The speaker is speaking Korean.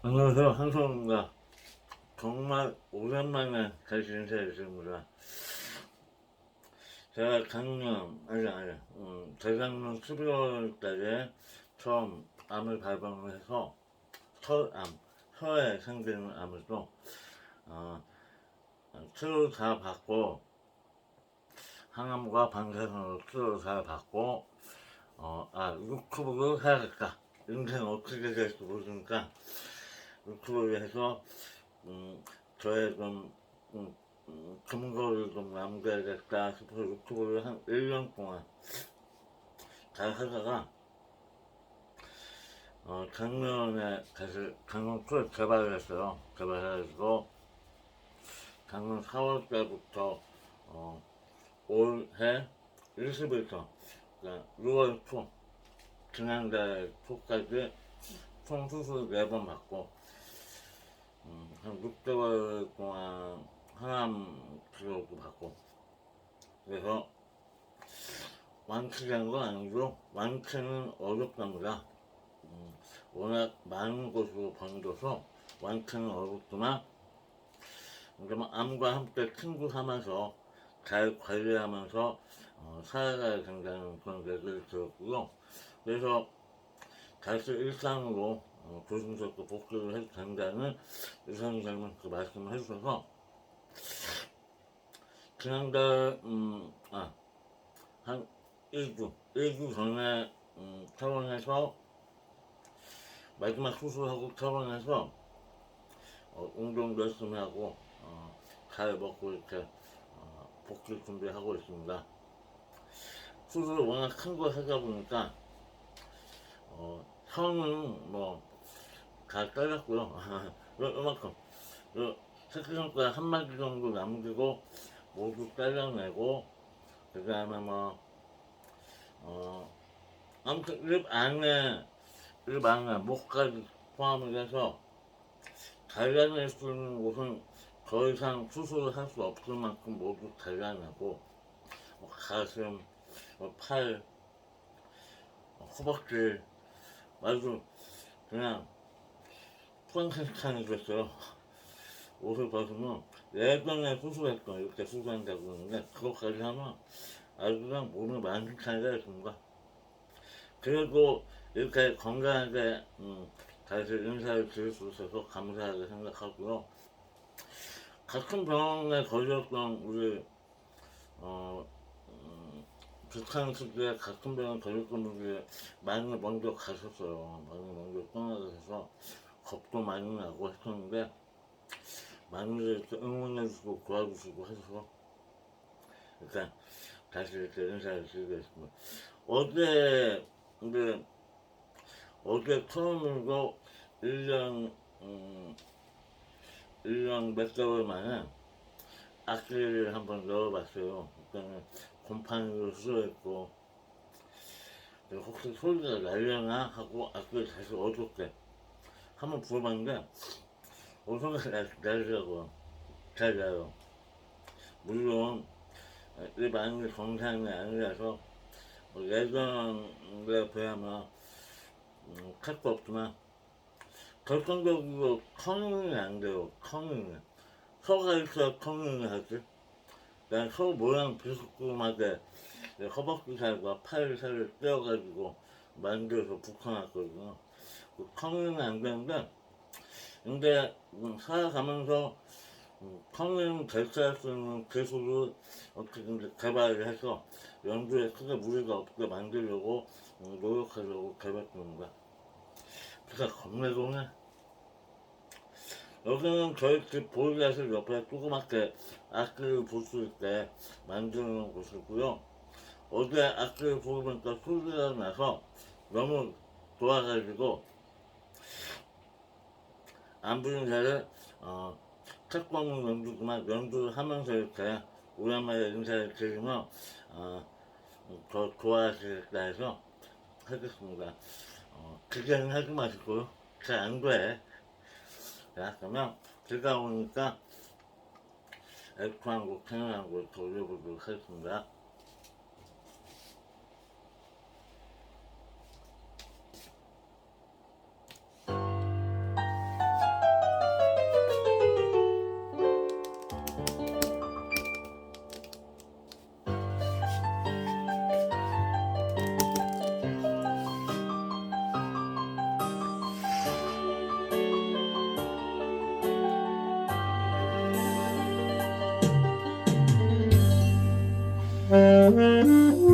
안녕하세요. 한성입니다. 정말 오랜만에 다시 인사드립니다 제가 작년 아니 아니 음, 재작년 12월 달에 처음 암을 발병을 해서 혈암 혀에 생기는 암을 또 어, 치료 잘 받고 항암과 방사선으로 치료 잘 받고 어, 아 유튜브를 해야겠다 인생 어떻게 될지 모르니까 유튜브를 해서 음, 저의 좀 음, 음, 근거를 좀 남겨야겠다 싶어서 유튜브를 한 1년 동안 잘 하다가 어, 작년에 다시 작년 초에 개발을 했어요. 개발해가지고 작년 4월 때부터 어, 올해 20일부터 그러니까 6월 초 지난달 초까지 총 수술 4번 받고 음, 한 6개월 동안 항암 치료도 받고 그래서 완치된 건 아니고 완치는 어렵답니다. 음, 워낙 많은 곳으로 번져서 완치는 어렵지만 이제 뭐 암과 함께 친구 삼아서 잘 관리하면서 어, 살아가야 된다는 그런 얘기를 들었고요. 그래서 다시 일상으로 어, 조심스럽게 복귀를 해도 된다는 의사선생님은 그 말씀을 해주셔서 지난달 음, 아, 한 1주, 1주 전에 음, 퇴원해서 마지막 수술하고 퇴원해서 어, 운동도 열심히 하고 어, 잘 먹고 이렇게 어, 복귀 준비하고 있습니다. 수술을 워낙 큰거 하다 보니까 어, 형은 뭐 잘 잘랐고요. 이만큼 그 새끼 손가락 한 마디 정도 남기고 모두 잘라내고 그 다음에 뭐 어, 아무튼 입 안에 입 안에 목까지 포함을 해서 잘라낼 수 있는 곳은 더 이상 수술을 할 수 없을 만큼 모두 잘라내고 뭐 가슴, 뭐 팔, 뭐 허벅지 아주 그냥 프랑켄스타인이 됐어요. 옷을 벗으면 예전에 수술했던 이렇게 수술한다고 그러는데 그것까지 하면 아주 그냥 많은 차이가 있습니다. 그래도 이렇게 건강하게 음, 다시 인사를 드릴 수 있어서 감사하게 생각하고요. 같은 병원에 걸렸던 우리 어, 음, 비슷한 시기에 같은 병원에 걸렸던 분들이 많이 먼저 가셨어요. 많이 먼저 떠나가셔서 겁도 많이 나고 했었는데 많이들 이렇게 응원해주고 도와주시고 해서 일단 다시 이렇게 인사를 드리겠습니다. 어제 근데 어제 처음으로 1년 음, 1년 몇 개월 만에 악기를 한번 넣어봤어요. 그때는 곰팡이로 그래서 혹시 소리가 날려나 하고 악기를 다시 어둡게 한번 부어봤는데 어디선가 날리더라고요. 잘 나요. 물론 일반 정상이 아니라서 뭐 예전에 비하면 음, 택도 없지만 결정적으로 커닝이 안 돼요. 커닝이. 서가 있어야 커닝이 하지. 난 서 모양 비스듬하게 허벅지 살과 팔 살을 떼어가지고 만들어서 붙여놨거든요. 그 커닝이 안 되는데 근데 음, 살아가면서 음, 평생 대체할 수 있는 기술을 어떻게 이제 개발을 해서 연주에 크게 무리가 없게 만들려고 음, 노력하려고 개발했습니다. 제가 겁내고네. 여기는 저희 집 보일러실 옆에 조그맣게 악기를 볼 수 있게 만드는 곳이고요. 어제 악기를 부르니까 소리가 나서 너무 좋아가지고 안 부른 자를 어, 태권도 연주구만 연주를 하면서 이렇게 오랜만에 인사를 드리면 어, 더 좋아하시겠다 해서 하겠습니다. 어, 기대는 하지 마시고요. 잘안 돼. 자, 그러면 비가 오니까 F 한 곡, tenor 한곡 돌려보도록 하겠습니다. Mm-hmm.